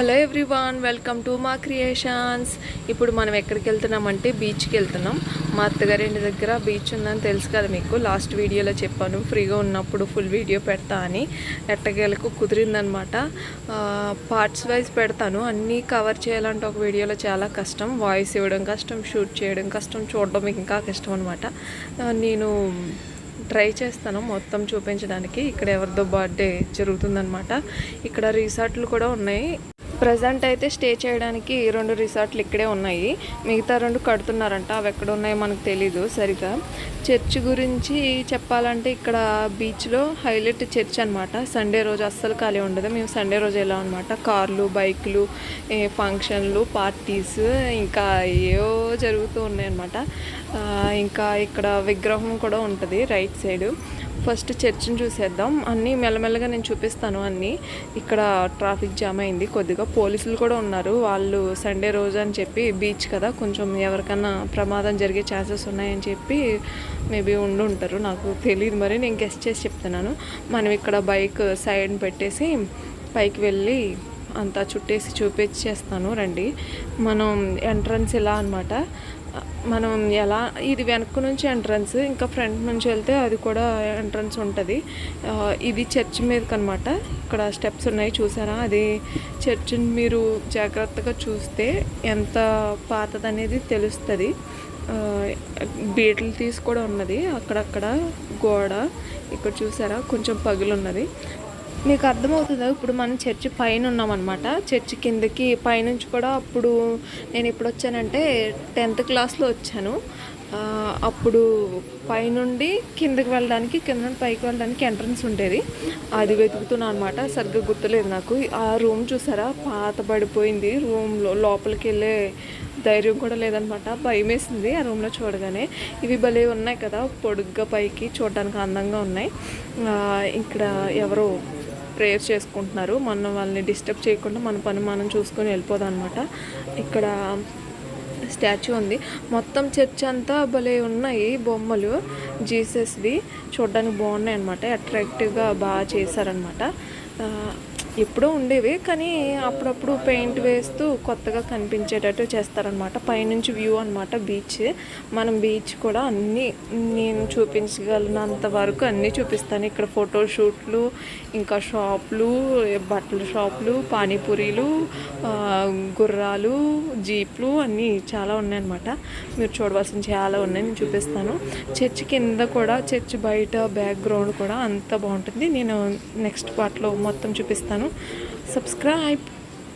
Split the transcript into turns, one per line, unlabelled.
Hello everyone welcome to మా creations. ఇప్పుడు మనం ఎక్కడికి వెళ్తున్నామంటే బీచ్కి వెళ్తున్నాం. మా అత్తగారి ఇంటి దగ్గర బీచ్ ఉందని తెలుసు కదా మీకు. లాస్ట్ వీడియోలో చెప్పాను ఫ్రీగా ఉన్నప్పుడు ఫుల్ వీడియో పెడతా అని. ఎట్టగేలకు కుదిరిందనమాట. పార్ట్స్ వైజ్ పెడతాను. అన్నీ కవర్ చేయాలంటే ఒక వీడియోలో చాలా కష్టం. వాయిస్ ఇవ్వడం కష్టం షూట్ చేయడం కష్టం చూడడం ఇంకా కష్టం అనమాట. నేను ట్రై చేస్తాను మొత్తం చూపించడానికి. ఇక్కడ ఎవరిదో బర్త్డే జరుగుతుందనమాట. ఇక్కడ రిసార్ట్లు కూడా ఉన్నాయి. ప్రజెంట్ అయితే స్టే చేయడానికి రెండు రిసార్ట్లు ఇక్కడే ఉన్నాయి. మిగతా రెండు కడుతున్నారంట. అవి ఎక్కడ ఉన్నాయో మనకు తెలీదు సరిగా. చర్చ్ గురించి చెప్పాలంటే ఇక్కడ బీచ్లో హైలైట్ చర్చ్ అనమాట సండే రోజు అస్సలు ఖాళీ ఉండదు. మేము సండే రోజు వెళ్ళాం అనమాట కార్లు బైకులు ఫంక్షన్లు పార్టీస్ ఇంకా ఏవో జరుగుతూ ఉన్నాయన్నమాట ఇంకా ఇక్కడ విగ్రహం కూడా ఉంటుంది రైట్ సైడు. ఫస్ట్ చర్చిని చూసేద్దాం. అన్నీ మెల్లమెల్లగా నేను చూపిస్తాను అన్నీ. ఇక్కడ ట్రాఫిక్ జామ్ అయింది. కొద్దిగా పోలీసులు కూడా ఉన్నారు. వాళ్ళు సండే రోజు అని చెప్పి బీచ్ కదా కొంచెం ఎవరికన్నా ప్రమాదం జరిగే ఛాన్సెస్ ఉన్నాయని చెప్పి మేబీ ఉండి ఉంటారు. నాకు తెలియదు మరి నేను గెస్ట్ చేసి చెప్తున్నాను. మనం ఇక్కడ బైక్ సైడ్ పెట్టేసి పైకి వెళ్ళి అంతా చుట్టేసి చూపించేస్తాను రండి. మనం ఎంట్రన్స్ ఇలా అనమాట మనం ఎలా ఇది వెనక నుంచి ఎంట్రన్స్ ఇంకా ఫ్రంట్ నుంచి వెళ్తే అది కూడా ఎంట్రన్స్ ఉంటుంది. ఇది చర్చ్ మీదకి అనమాట ఇక్కడ స్టెప్స్ ఉన్నాయి చూసారా? అది చర్చిని మీరు జాగ్రత్తగా చూస్తే ఎంత పాతదనేది తెలుస్తుంది. బీటలు తీసి కూడా ఉన్నది. అక్కడక్కడ గోడ ఇక్కడ చూసారా? కొంచెం పగులున్నది. మీకు అర్థమవుతుందా? ఇప్పుడు మనం చర్చి పైన ఉన్నామన్నమాట. చర్చి కిందకి పైనుంచి కూడా అప్పుడు నేను ఇప్పుడు వచ్చానంటే టెన్త్ క్లాస్లో వచ్చాను. అప్పుడు పైనుండి కిందకి వెళ్ళడానికి కింద నుండి పైకి వెళ్ళడానికి ఎంట్రన్స్ ఉండేది. అది వెతుకుతున్నా అనమాట సరిగ్గా గుర్తులేదు నాకు. ఆ రూమ్ చూసారా? పాత పడిపోయింది. రూమ్లో లోపలికి వెళ్ళే ధైర్యం కూడా లేదనమాట భయం వేసింది ఆ రూమ్లో చూడగానే. ఇవి భలే ఉన్నాయి కదా పొడుగ్గా పైకి చూడడానికి అందంగా ఉన్నాయి. ఇక్కడ ఎవరో ప్రేయర్ చేసుకుంటున్నారు. మనం వాళ్ళని డిస్టర్బ్ చేయకుండా మన పని మనం చూసుకొని వెళ్ళిపోదాం అనమాట ఇక్కడ స్టాచ్యూ ఉంది. మొత్తం చర్చ్ అంతా భలే ఉన్నాయి బొమ్మలు. జీసస్వి చూడడానికి బాగున్నాయి అనమాట అట్రాక్టివ్గా బాగా చేశారనమాట ఎప్పుడూ ఉండేవి కానీ అప్పుడప్పుడు పెయింట్ వేస్తూ కొత్తగా కనిపించేటట్టు చేస్తారనమాట పైనుంచి వ్యూ అనమాట బీచ్. మనం బీచ్ కూడా అన్నీ నేను చూపించగలిగినంత వరకు అన్నీ చూపిస్తాను. ఇక్కడ ఫోటో షూట్లు ఇంకా షాపులు బట్టల షాపులు పానీపూరీలు గుర్రాలు జీప్లు అన్నీ చాలా ఉన్నాయన్నమాట. మీరు చూడవలసిన చాలా ఉన్నాయి నేను చూపిస్తాను. చర్చ్ కింద కూడా చర్చ్ బయట బ్యాక్గ్రౌండ్ కూడా అంత బాగుంటుంది. నేను నెక్స్ట్ పార్ట్లో మొత్తం చూపిస్తాను. ಸಬ್ಸ್ಕ್ರೈಬ್